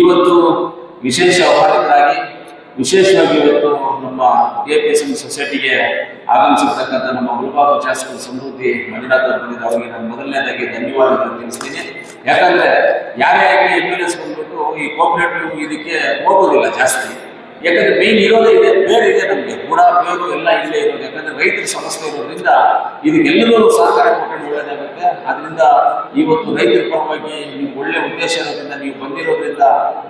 ಇವತ್ತು ವಿಶೇಷ ಆಹ್ವಾನಿತರಾಗಿ ವಿಶೇಷವಾಗಿ ಇವತ್ತು ನಮ್ಮ ಎ ಪಿ ಎಸ್ ಎಂ ಸೊಸೈಟಿಗೆ ಆಗಮಿಸಿರ್ತಕ್ಕಂಥ ನಮ್ಮ ಮುಳಬಾಗ ಶಾಸಕರು ಸಮೃದ್ಧಿ ಮಂಜುನಾಥ್ ಬಂದಿದ್ದ ಅವರಿಗೆ ನಾನು ಮೊದಲನೇದಾಗಿ ಧನ್ಯವಾದಗಳು ತಿಳಿಸ್ತೀನಿ. ಯಾಕಂದ್ರೆ ಯಾರೇ ಆಗಲಿ ಎಂ ಎಲ್ ಎಸ್ ಬಂದ್ಬಿಟ್ಟು ಈ ಕೋಪರೇಟಿವ್ ಇದಕ್ಕೆ ಹೋಗೋದಿಲ್ಲ ಜಾಸ್ತಿ. ಯಾಕಂದ್ರೆ ಮೇನ್ ಇರೋದೇ ಇದೆ, ಬೇರೆ ಇದೆ ನಮಗೆ. ಬುಡ ಬೇರು ಎಲ್ಲ ಇಲ್ಲೇ ಇರೋದು. ಯಾಕಂದ್ರೆ ರೈತರ ಸಮಸ್ಯೆ ಇರೋದ್ರಿಂದ ಇದಕ್ಕೆಲ್ಲರೂ ಸಹಕಾರ ಕೊಟ್ಟು ಒಳ್ಳೇದಾಗುತ್ತೆ. ಅದರಿಂದ ಇವತ್ತು ರೈತರ ಪರವಾಗಿ ನೀವು ಒಳ್ಳೆ ಉದ್ದೇಶ ಇರೋದ್ರಿಂದ, ನೀವು ಬಂದಿರೋದ್ರಿಂದ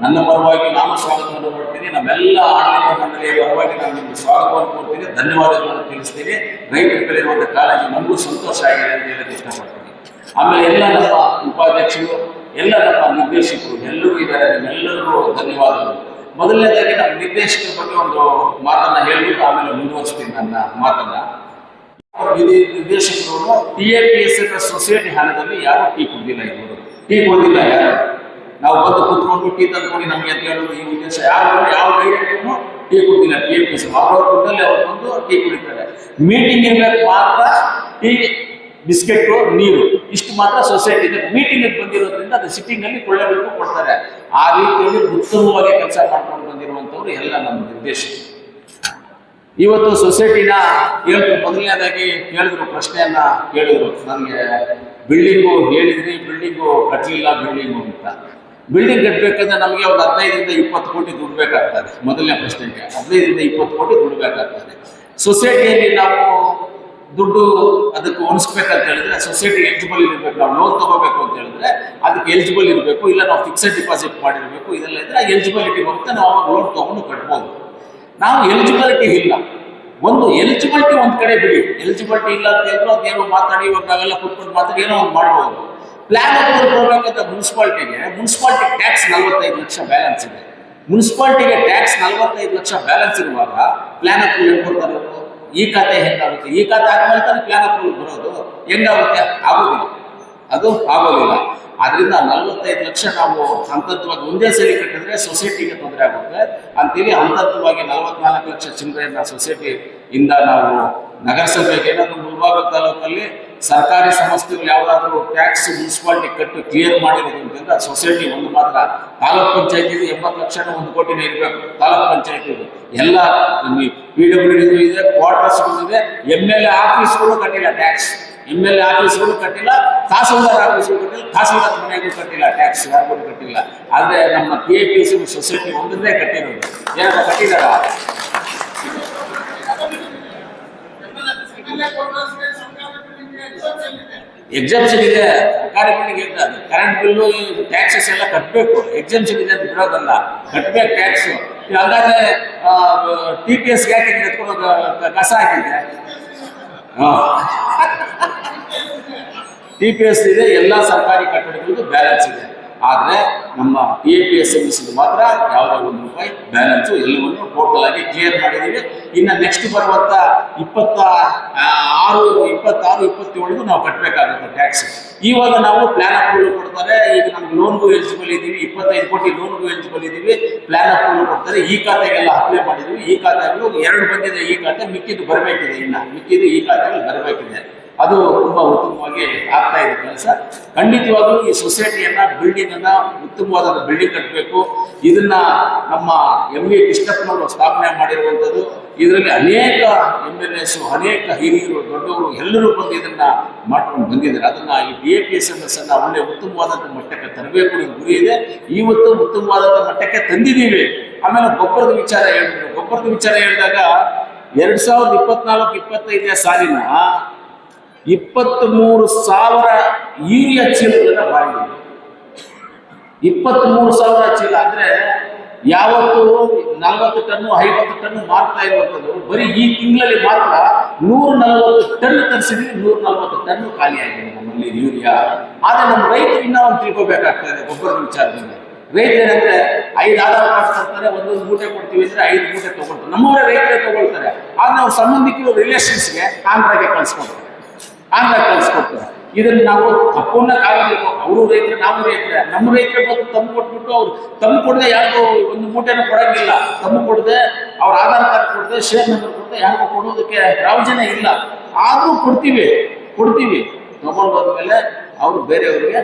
ನನ್ನ ಪರವಾಗಿ ನಾನು ಸ್ವಾಗತವನ್ನು ಮಾಡ್ತೀನಿ ನಮ್ಮೆಲ್ಲ ಆಡಳಿತ ಮಂಡಳಿಯ ಪರವಾಗಿ ನಾನು ನಿಮ್ಗೆ ಸ್ವಾಗತವನ್ನು ಕೊಡ್ತೀನಿ ಧನ್ಯವಾದಗಳನ್ನು ತಿಳಿಸ್ತೀನಿ. ರೈತರ ಕಡೆ ಇರುವಂಥ ಕಾಳಜಿ ನಮಗೂ ಸಂತೋಷ ಆಗಿದೆ ಅಂತ ಹೇಳಕ್ಕೆ ಇಷ್ಟಪಡ್ತೀನಿ. ಆಮೇಲೆ ಎಲ್ಲ ನಮ್ಮ ಉಪಾಧ್ಯಕ್ಷರು, ಎಲ್ಲ ನಮ್ಮ ನಿರ್ದೇಶಕರು ಎಲ್ಲರೂ ಇದ್ದಾರೆ. ನಿಮ್ಮೆಲ್ಲರಿಗೂ ಧನ್ಯವಾದಗಳು. ಮೊದಲನೇದಾಗಿ ನಮ್ಮ ನಿರ್ದೇಶಕರ ಬಗ್ಗೆ ಒಂದು ಮಾತನ್ನ ಹೇಳ್ಬಿಟ್ಟು ಆಮೇಲೆ ಮುಂದುವರಿಸ್ತೀನಿ ನನ್ನ ಮಾತನ್ನ. ನಿರ್ದೇಶಕರು T A P S society ಹಣದಲ್ಲಿ ಯಾರು ಟೀ ಕುಡ್ದಿಲ್ಲ ಇವರು ಟೀ ಕುಡ್ದಿಲ್ಲ ಯಾರು? ನಾವು ಬಂದು ಕುತ್ಕೊಂಡು ಟೀ ತಂದ್ಕೊಂಡು ನಮಗೆ ಅಂತ ಹೇಳೋದು ಈ ಉದ್ದೇಶ. ಯಾರು ಯಾವ ಗೈಡ್ನು ಟೀ ಕುಡ್ದಿಲ್ಲ? ಟಿ ಎ ಪಿ ಎಸ್ ಅವ್ರವ್ರ ದುಡ್ಡಲ್ಲಿ ಅವ್ರು ಬಂದು ಟೀ ಕುಡಿತಾರೆ. ಮೀಟಿಂಗ್ ಇರ್ಬೇಕು ಮಾತ್ರ, ಟೀ ಬಿಸ್ಕೆಟ್, ನೀರು. ಇಷ್ಟು ಮಾತ್ರ ಸೊಸೈಟಿ ಮೀಟಿಂಗ್ ಬಂದಿರೋದ್ರಿಂದ ಅದು ಸಿಟ್ಟಿಂಗ್ ಅಲ್ಲಿ ಕೊಳ್ಳಬೇಕು ಕೊಡ್ತಾರೆ. ಆ ರೀತಿಯಲ್ಲಿ ಉತ್ತಮವಾಗಿ ಕೆಲಸ ಮಾಡ್ಕೊಂಡು ಬಂದಿರುವಂತವ್ರು ಎಲ್ಲ ನಮ್ಮ ನಿರ್ದೇಶಕರು ಇವತ್ತು ಸೊಸೈಟಿನ ಹೇಳಿದ್ರು ಮೊದಲನೇದಾಗಿ ಕೇಳಿದ್ರು ಪ್ರಶ್ನೆಯನ್ನ ಕೇಳಿದ್ರು. ನನಗೆ ಬಿಲ್ಡಿಂಗು ಹೇಳಿದ್ರಿ ಬಿಲ್ಡಿಂಗು ಕಟ್ಟಲಿಲ್ಲ ಬಿಲ್ಡಿಂಗು ಅಂತ. ಬಿಲ್ಡಿಂಗ್ ಕಟ್ಟಬೇಕಂದ್ರೆ ನಮಗೆ ಒಂದು ಹದಿನೈದರಿಂದ ಇಪ್ಪತ್ತು ಕೋಟಿ ದುಡ್ಬೇಕಾಗ್ತದೆ ಮೊದಲನೇ ಪ್ರಶ್ನೆಗೆ ಹದಿನೈದರಿಂದ ಇಪ್ಪತ್ತು ಕೋಟಿ ದುಡ್ಬೇಕಾಗ್ತದೆ ಸೊಸೈಟಿಯಲ್ಲಿ ನಾವು ದುಡ್ಡು ಅದಕ್ಕೆ ಹೊಣಿಸ್ಬೇಕಂತ ಹೇಳಿದ್ರೆ ಸೊಸೈಟಿ ಎಲಿಜಿಬಲ್ ಇರಬೇಕು, ನಾವು ಲೋನ್ ತಗೋಬೇಕು ಅಂತ ಹೇಳಿದ್ರೆ ಅದಕ್ಕೆ ಎಲಿಜಿಬಲ್ ಇರಬೇಕು, ಇಲ್ಲ ನಾವು ಫಿಕ್ಸೆಡ್ ಡಿಪಾಸಿಟ್ ಮಾಡಿರಬೇಕು, ಇದೆಲ್ಲ ಇದ್ರೆ ಎಲಿಜಿಬಿಲಿಟಿ ಬರುತ್ತೆ, ನಾವು ಅವಾಗ ಲೋನ್ ತಗೊಂಡು ಕಟ್ಬೋದು. ನಾವು ಎಲಿಜಿಬಿಲಿಟಿ ಇಲ್ಲ. ಒಂದು ಎಲಿಜಿಬಿಲಿಟಿ ಒಂದು ಕಡೆ ಬಿಡಿ. ಎಲಿಜಿಬಿಲಿಟಿ ಇಲ್ಲ ಅಂತ ಹೇಳಿದ್ರು ಅದೇನೋ ಮಾತಾಡಿ, ಇವಾಗ ನಾವೆಲ್ಲ ಕುತ್ಕೊಂಡು ಮಾತಾಡಿ ಏನೋ ಒಂದು ಮಾಡ್ಬೋದು. ಪ್ಲಾನ್ ಅಪ್ರೂವಲ್ ಕೊಡ್ಬೇಕಂತ ಮುನ್ಸಿಪಾಲ್ಟಿಗೆ, ಮುನ್ಸಿಪಾಲ್ಟಿ ಟ್ಯಾಕ್ಸ್ ನಲವತ್ತೈದು ಲಕ್ಷ ಬ್ಯಾಲೆನ್ಸ್ ಇದೆ. ಮುನ್ಸಿಪಾಲ್ಟಿಗೆ ಟ್ಯಾಕ್ಸ್ ನಲವತ್ತೈದು ಲಕ್ಷ ಬ್ಯಾಲೆನ್ಸ್ ಇರುವಾಗ ಪ್ಲಾನ್ ಕೊಡ್ತಾರೆ ಇವ್ರು? ಈ ಖಾತೆ ಹೆಂಗಾಗುತ್ತೆ? ಈ ಖಾತೆ ಆದ್ಮೇಲೆ ತಾನೇ ಪ್ಲಾನ್ ಬರೋದು. ಹೆಂಗಾಗುತ್ತೆ? ಆಗೋದಿಲ್ಲ. ಅದು ಆಗೋದಿಲ್ಲ. ಅದರಿಂದ ನಲವತ್ತೈದು ಲಕ್ಷ ನಾವು ಹಂತವಾಗಿ ಒಂದೇ ಸರಿ ಕಟ್ಟಿದ್ರೆ ಸೊಸೈಟಿಗೆ ತೊಂದರೆ ಆಗುತ್ತೆ. ಅಂತೇಳಿ ಅಂತತ್ವವಾಗಿ ನಲವತ್ನಾಲ್ಕು ಲಕ್ಷ ಚಿಲ್ಲರೆಯನ್ನ ಸೊಸೈಟಿ ಇಂದ ನಾವು ನಗರಸಭೆಗೆ ಏನಾದ್ರು ಮುಳಬಾಗ ತಾಲೂಕಲ್ಲಿ ಸರ್ಕಾರಿ ಸಂಸ್ಥೆಗಳು ಯಾವುದಾದ್ರೂ ಟ್ಯಾಕ್ಸ್ ಮುನ್ಸಿಪಾಲಿಟಿ ಕಟ್ಟು ಕ್ಲಿಯರ್ ಅಂತಂದ್ರೆ ಸೊಸೈಟಿ ಒಂದು ಮಾತ್ರ. ತಾಲೂಕ್ ಪಂಚಾಯತಿಗೆ ಎಂಬತ್ತು ಲಕ್ಷನ ಒಂದು ಕೋಟಿನೇ ಇರಬೇಕು. ತಾಲೂಕ್ ಪಂಚಾಯತಿ ಎಲ್ಲ ಪಿ ಡಬ್ಲ್ಯೂ ಇದೆ ಕ್ವಾರ್ಟರ್ಸ್ ಇದೆ ಎಂ ಎಲ್ ಎ ಆಫೀಸ್ಗಳು ಕಟ್ಟಿಲ್ಲ ಟ್ಯಾಕ್ಸ್ ಎಂ ಎಲ್ ಎ ಆಫೀಸ್ಗಳು ಕಟ್ಟಿಲ್ಲ, ತಹಸೀಲ್ದಾರ್ ಆಫೀಸ್ಗಳು ಕಟ್ಟಿಲ್ಲ, ತಹಸೀಲ್ದಾರ್ ಮನೆಗೂ ಕಟ್ಟಿಲ್ಲ ಟ್ಯಾಕ್ಸ್ ಯಾರಿಗೂ ಕಟ್ಟಿಲ್ಲ. ಆದರೆ ನಮ್ಮ P A P S society ಒಂದನ್ನೇ ಕಟ್ಟಿರೋದು. ಏನಾದ್ರು ಕಟ್ಟಿದಾರ? ಎಕ್ಸಾಮ್ಷನ್ ಇದೆ ಸರ್ಕಾರಿ ಬಿಲ್ಡಿಂಗ್ ಅಂತ ಕರೆಂಟ್ ಬಿಲ್ಲು ಟ್ಯಾಕ್ಸಸ್ ಎಲ್ಲ ಕಟ್ಟಬೇಕು ಎಕ್ಸಾಮ್ಷನ್ ಇದೆ ಅಂತ ಬಿಡೋದಲ್ಲ. ಕಟ್ಟಬೇಕು ಟ್ಯಾಕ್ಸ್ ಹಾಗಾದ್ರೆ ಟಿ ಪಿ ಎಸ್ ಯಾಕೆ ಎತ್ಕೊಳ್ಳೋದು ಕಸ ಹಾಕಿದೆ ಟಿ ಪಿ ಎಸ್ ಇದೆ, ಎಲ್ಲ ಸರ್ಕಾರಿ ಕಟ್ಟಡಗಳಿಗೂ ಬ್ಯಾಲೆನ್ಸ್ ಇದೆ. ಆದರೆ ನಮ್ಮ T A P S M ಮಾತ್ರ ಯಾವುದೇ ಒಂದು ರೂಪಾಯಿ ಬ್ಯಾಲೆನ್ಸು ಎಲ್ಲವನ್ನು ಟೋಟಲ್ ಆಗಿ ಕ್ಲಿಯರ್ ಮಾಡಿದ್ದೀವಿ. ಇನ್ನು ನೆಕ್ಸ್ಟ್ ಬರುವಂಥ ಇಪ್ಪತ್ತ ಆರು, ಇಪ್ಪತ್ತಾರು ಇಪ್ಪತ್ತೇಳಿಗೂ ನಾವು ಕಟ್ಟಬೇಕಾಗುತ್ತೆ ಟ್ಯಾಕ್ಸ್ ಇವಾಗ ನಾವು ಪ್ಲಾನ್ ಅಪ್ರೂವಲ್ ಕೊಡ್ತಾರೆ. ಈಗ ನಮ್ಗೆ ಲೋನ್ಗೂ ಎಲಿಜಿಬಲ್ ಇದ್ದೀವಿ. ಇಪ್ಪತ್ತೈದು ಕೋಟಿ ಲೋನ್ಗೂ ಎಲಿಜಿಬಲ್ ಇದ್ದೀವಿ. ಪ್ಲಾನ್ ಅಪ್ರೂವಲ್ ಕೊಡ್ತಾರೆ. ಈ ಖಾತೆಗೆಲ್ಲ ಅಪ್ಲೈ ಮಾಡಿದ್ದೀವಿ. ಈ ಖಾತೆಗಳು ಎರಡು ಬಂದಿದೆ. ಈ ಖಾತೆ ಮಿಕ್ಕಿದ್ದು ಬರಬೇಕಿದೆ ಇನ್ನು. ಮಿಕ್ಕಿದ್ದು ಈ ಖಾತೆಗಳು ಬರಬೇಕಿದೆ. ಅದು ತುಂಬಾ ಉತ್ತಮವಾಗಿ ಆಗ್ತಾ ಇದೆ ಕೆಲಸ. ಖಂಡಿತವಾಗಲೂ ಈ ಸೊಸೈಟಿಯನ್ನ ಬಿಲ್ಡಿಂಗ್ ಅನ್ನ ಉತ್ತಮವಾದ ಬಿಲ್ಡಿಂಗ್ ಕಟ್ಟಬೇಕು ಇದನ್ನ ನಮ್ಮ ಎಂ ವಿ ಕೃಷ್ಣಪ್ಪನವರು ಸ್ಥಾಪನೆ ಮಾಡಿರುವಂಥದ್ದು ಇದರಲ್ಲಿ ಅನೇಕ ಎಂ ಎಲ್ ಎಸ್ ಅನೇಕ ಹಿರಿಯರು, ದೊಡ್ಡವರು ಎಲ್ಲರೂ ಬಂದು ಇದನ್ನ ಮಾಡ್ಕೊಂಡು ಬಂದಿದ್ದಾರೆ. ಅದನ್ನ ಈ D A P S M S ಅನ್ನ ಒಳ್ಳೆ ಉತ್ತಮವಾದಂಥ ಮಟ್ಟಕ್ಕೆ ತರಬೇಕು ಅನ್ನೋ ಗುರಿ ಇದೆ. ಇವತ್ತು ಉತ್ತಮವಾದಂಥ ಮಟ್ಟಕ್ಕೆ ತಂದಿದ್ದೀವಿ. ಆಮೇಲೆ ಗೊಬ್ಬರದ ವಿಚಾರ ಹೇಳಿದ್ರು ಗೊಬ್ಬರದ ವಿಚಾರ ಹೇಳಿದಾಗ ಎರಡ್ ಸಾವಿರದ ಇಪ್ಪತ್ನಾಲ್ಕು, ಇಪ್ಪತ್ತೈದನೇ ಸಾಲಿನ ಇಪ್ಪತ್ತ್ಮೂರು ಸಾವಿರ ಯೂರಿಯಾ ಚೀಲಗಳನ್ನ ಇಪ್ಪತ್ತು ಮೂರು ಸಾವಿರ ಚೀಲ ಅಂದ್ರೆ ಯಾವತ್ತು ನಲವತ್ತು ಟನ್ನು, ಐವತ್ತು ಟನ್ನು ಮಾರ್ತಾ ಇರುವಂಥದ್ದು. ಬರೀ ಈ ತಿಂಗಳಲ್ಲಿ ಮಾತ್ರ ನೂರ ನಲವತ್ತು ಟನ್ ತರಿಸಿದ್ವಿ ನೂರ ನಲವತ್ತು ಟನ್ನು ಖಾಲಿಯಾಗಿದೆ ನಮ್ಮಲ್ಲಿ ಯೂರಿಯಾ. ಆದ್ರೆ ನಮ್ಮ ರೈತರು ಇನ್ನೂ ಒಂದು ತಿಳ್ಕೊಬೇಕಾಗ್ತದೆ ಗೊಬ್ಬರದ ವಿಚಾರದಿಂದ. ರೈತರು ಏನಂದ್ರೆ ಐದು ಆಧಾರ್ ಕಾರ್ಡ್ ತರ್ತಾರೆ ಒಂದೊಂದು ಮೂಟೆ ಕೊಡ್ತೀವಿ ಅಂದ್ರೆ ಐದು ಮೂಟೆ ತಗೊಳ್ತಾರೆ. ನಮ್ಮವರೇ ರೈತರೇ ತಗೊಳ್ತಾರೆ. ಆದ್ರೆ ನಾವು ಸಂಬಂಧಿಕರು ರಿಲೇಷನ್ಸ್ಗೆ ಆಂಧ್ರಗೆ ಕಳ್ಸ್ಕೊಡ್ತಾರೆ. ಆಂಧ್ರ ಕಳ್ಸ್ಕೊಡ್ತಾರೆ ಇದನ್ನ ನಾವು ತಪ್ಪನ್ನಕ್ಕಾಗಬೇಕು ಅವರು ರೈತರು, ನಾವು ರೈತರೇ. ನಮ್ಮ ರೈತರು ಬಂದು ತಮ್ಮ ಕೊಟ್ಬಿಟ್ಟು ಅವ್ರು ತಮ್ಮ ಕೊಡದೆ ಯಾರಿಗೂ ಒಂದು ಮೂಟೆನ ಕೊಡಂಗಿಲ್ಲ. ತಮ್ಮ ಕೊಡದೆ, ಅವ್ರ ಆಧಾರ್ ಕಾರ್ಡ್ ಕೊಡದೆ ಶೇರ್ ನಂಬರ್ ಕೊಡದೆ, ಯಾರಿಗೂ ಕೊಡೋದಕ್ಕೆ ಪ್ರಾವಜನ ಇಲ್ಲ. ಆದರೂ ಕೊಡ್ತೀವಿ. ಕೊಡ್ತೀವಿ. ತಗೊಂಡು ಹೋದ್ಮೇಲೆ ಅವರು ಬೇರೆಯವರಿಗೆ